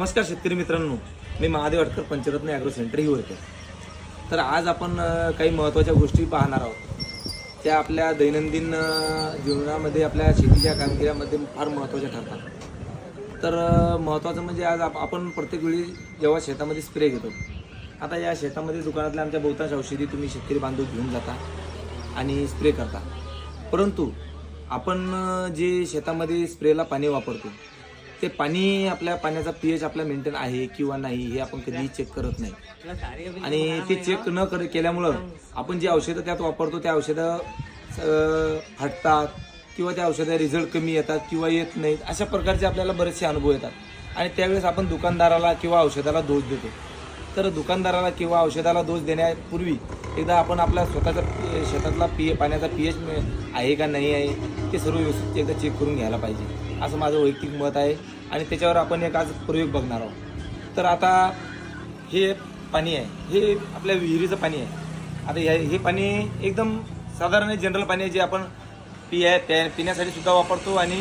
नमस्कार शेतकरी मित्रांनो. मी महादेव अडकर पंचरत्न ॲग्रो सेंटर होते तर आज आपण काही महत्त्वाच्या गोष्टी पाहणार आहोत. त्या आपल्या दैनंदिन जीवनामध्ये आपल्या शेतीच्या कामगिरीमध्ये फार महत्त्वाच्या ठरतात. तर महत्त्वाचं म्हणजे आज आप आपण प्रत्येक वेळी जेव्हा शेतामध्ये स्प्रे घेतो आता या शेतामध्ये दुकानातल्या आमच्या बहुतांश औषधी तुम्ही शेतकरी बांधव घेऊन जाता आणि स्प्रे करता. परंतु आपण जे शेतामध्ये स्प्रेला पाणी वापरतो ते पाणी आपल्या पाण्याचा पी एच आपला मेंटेन आहे किंवा नाही हे आपण कधीही चेक करत नाही. आणि ते चेक न कर केल्यामुळं आपण जी औषधं त्यात वापरतो त्या औषधं हटतात फाटतात किंवा त्या औषधा रिझल्ट कमी येतात किंवा येत नाहीत अशा प्रकारचे आपल्याला बरेचसे अनुभव येतात. आणि त्यावेळेस आपण दुकानदाराला किंवा औषधाला दोष देतो. तर दुकानदाराला किंवा औषधाला दोष देण्यापूर्वी एकदा आपण आपल्या स्वतःचा शेतातला पी पाण्याचा पी एच आहे का नाही आहे ते सर्व व्यवस्थित एकदा चेक करून घ्यायला पाहिजे. असं माझं वैयक्तिक मत आहे आणि त्याच्यावर आपण एक आज प्रयोग बघणार आहोत. तर आता हे पाणी आहे हे आपल्या विहिरीचं पाणी आहे. आता हे हे पाणी एकदम साधारण जनरल पाणी आहे जे आपण पिया प्या पिण्यासाठी सुद्धा वापरतो आणि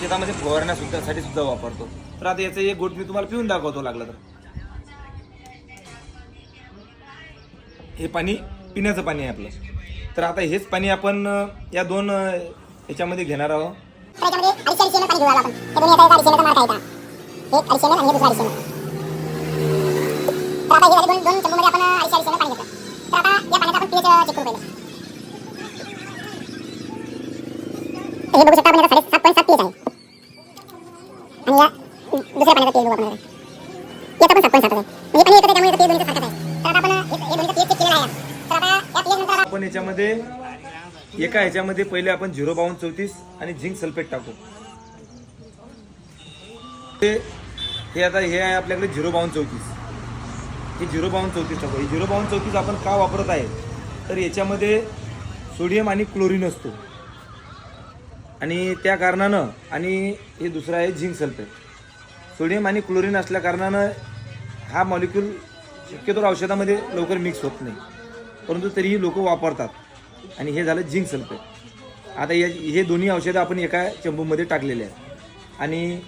शेतामध्ये फवारण्यासाठी सुद्धा वापरतो. तर आता याचं एक गोट मी तुम्हाला पिऊन दाखवतो लागलं तर. हे पाणी पिण्याचं पाणी आहे आपलं. तर आता हेच पाणी आपण या दोन याच्यामध्ये घेणार आहोत. आपण. हे दोन्ही आपण याच्यामध्ये एका ह्याच्यामध्ये पहिले आपण झिरो बावन्न चौतीस आणि झिंक सल्फेट टाकू. ते हे आता हे आहे आपल्याकडे झिरो बावन्न चौतीस. हे झिरो बावन्न चौतीस टाकू. हे झिरो बावन्न चौतीस आपण का वापरत आहे? तर याच्यामध्ये सोडियम आणि क्लोरीन असतो. आणि त्या कारणानं आणि हे दुसरं आहे झिंक सल्फेट. सोडियम आणि क्लोरीन असल्या कारणानं हा मॉलिक्यूल शक्यतो औषधामध्ये लवकर मिक्स होत नाही. परंतु तरीही लोक वापरतात. आणि हे झालं झिंक सल्फेट. आता या हे दोन्ही औषधं आपण एका चंबूमध्ये टाकलेले आहेत. आणि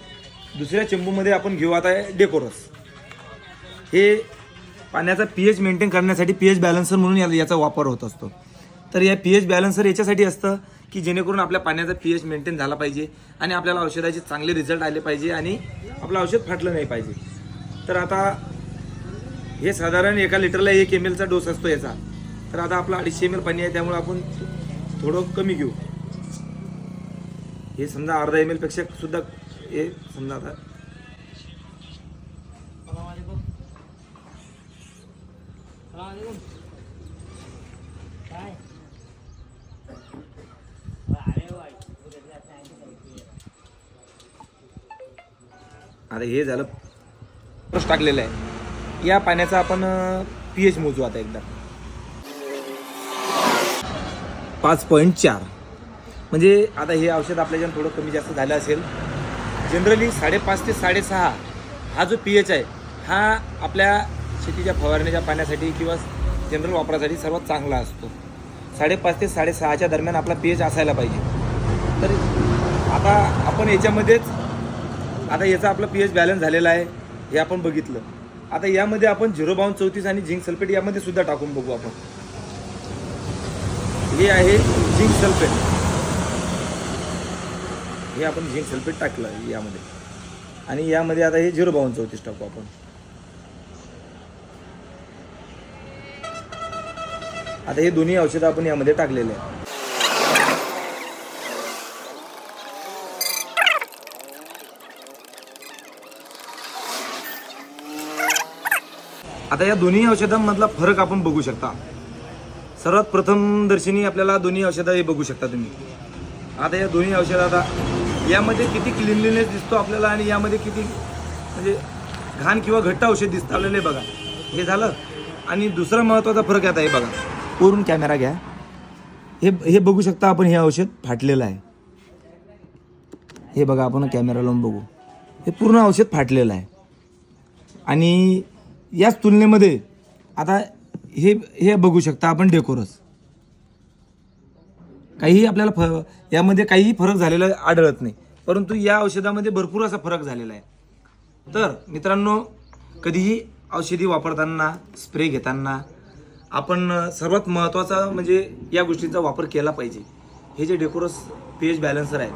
दुसऱ्या चंबूमध्ये आपण घेऊ आता डेकोरस. हे पाण्याचा पी एच मेंटेन करण्यासाठी पी एच बॅलन्सर म्हणून या याचा वापर होत असतो. तर या पी एच बॅलन्सर याच्यासाठी असतं की जेणेकरून आपल्या पाण्याचा पी एच मेंटेन झाला पाहिजे आणि आपल्याला औषधाचे चांगले रिझल्ट आले पाहिजे आणि आपलं औषध फाटलं नाही पाहिजे. तर आता हे साधारण एका लिटरला एक एम एलचा डोस असतो याचा. तर आता आपलं अडीचशे एम एल पाणी आहे त्यामुळे आपण थोडं कमी घेऊ. हे समजा अर्धा एमपेक्षा सुद्धा हे समजा आता आता हे झालं. प्रश्न टाकलेलं आहे. या पाण्याचा आपण पी एच मोजू आता एकदा. पाच पॉईंट चार. म्हणजे आता हे औषध आपल्याच्या थोडं कमी जास्त झालं असेल जनरली साडेपाच ते साडेसहा हा जो पी एच आहे हा आपल्या शेतीच्या फवारणीच्या पाण्यासाठी किंवा जनरल वापरासाठी सर्वात चांगला असतो. साडेपाच ते साडेसहाच्या दरम्यान आपला पी एच असायला पाहिजे. तर आता आपण याच्यामध्येच आता याचा आपला पी एच बॅलन्स झालेला आहे हे आपण बघितलं. आता यामध्ये आपण झिरो बावन्न चौतीस आणि झिंक सल्फेट यामध्ये सुद्धा टाकून बघू आपण. हे आहे झिंक सल्फेट. हे आपण झिंक सल्फेट टाकलं यामध्ये. आणि यामध्ये आता हे झिरो बावन्न चौतीस टाकू आपण आता हे दोन्ही औषधं आपण यामध्ये टाकलेले आहे आता या दोन्ही औषधांमधला फरक आपण बघू शकता. सर्वात प्रथम दर्शनी आपल्याला दोन्ही औषधं हे बघू शकता तुम्ही. आता या दोन्ही औषधं आता यामध्ये किती क्लिनलीनेस दिसतो आपल्याला आणि यामध्ये किती म्हणजे घाण किंवा घट्ट औषध दिसतं आपल्याला हे बघा. हे झालं. आणि दुसरा महत्त्वाचा फरक आता हे बघा. वरून कॅमेरा घ्या. हे हे बघू शकता आपण हे औषध फाटलेलं आहे. हे बघा आपण कॅमेरा लावून बघू. हे पूर्ण औषध फाटलेलं आहे. आणि याच तुलनेमध्ये आता हे हे बघू शकता आपण डेकोरस. काहीही आपल्याला फ यामध्ये काहीही फरक झालेला आढळत नाही. परंतु या औषधामध्ये भरपूर असा फरक झालेला आहे. तर मित्रांनो कधीही औषधी वापरताना स्प्रे घेताना आपण सर्वात महत्त्वाचा म्हणजे या गोष्टींचा वापर केला पाहिजे. हे जे डेकोरस पी एच बॅलन्सर आहे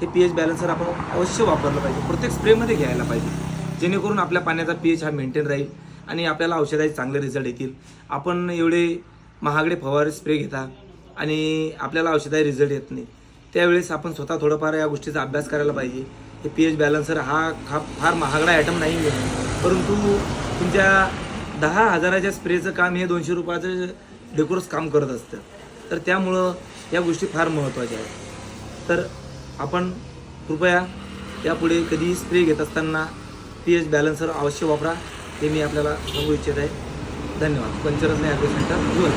हे पी एच बॅलन्सर आपण अवश्य वापरलं पाहिजे. प्रत्येक स्प्रेमध्ये घ्यायला पाहिजे. जेणेकरून आपल्या पाण्याचा पी एच हा मेंटेन राहील. आणि आपल्याला औषधाचे चांगले रिझल्ट येतील. आपण एवढे महागडे फवारे स्प्रे घेता आणि आपल्याला औषधाचे रिझल्ट येत नाही. त्यावेळेस आपण स्वतः थोडंफार या गोष्टीचा अभ्यास करायला पाहिजे. हे पी एच बॅलन्सर हा खा फार महागडा आयटम नाही आहे. परंतु तुमच्या दहा हजाराच्या स्प्रेचं काम हे दोनशे रुपयाचं डेकोरस काम करत असतं. तर त्यामुळं या गोष्टी फार महत्त्वाच्या आहेत. तर आपण कृपया यापुढे कधीही स्प्रे घेत असताना पी एच बॅलन्सर अवश्य वापरा. हे मी आपल्याला सांगू इच्छित आहे. धन्यवाद. पंचरत्न ॲग्रो सेंटर धुळे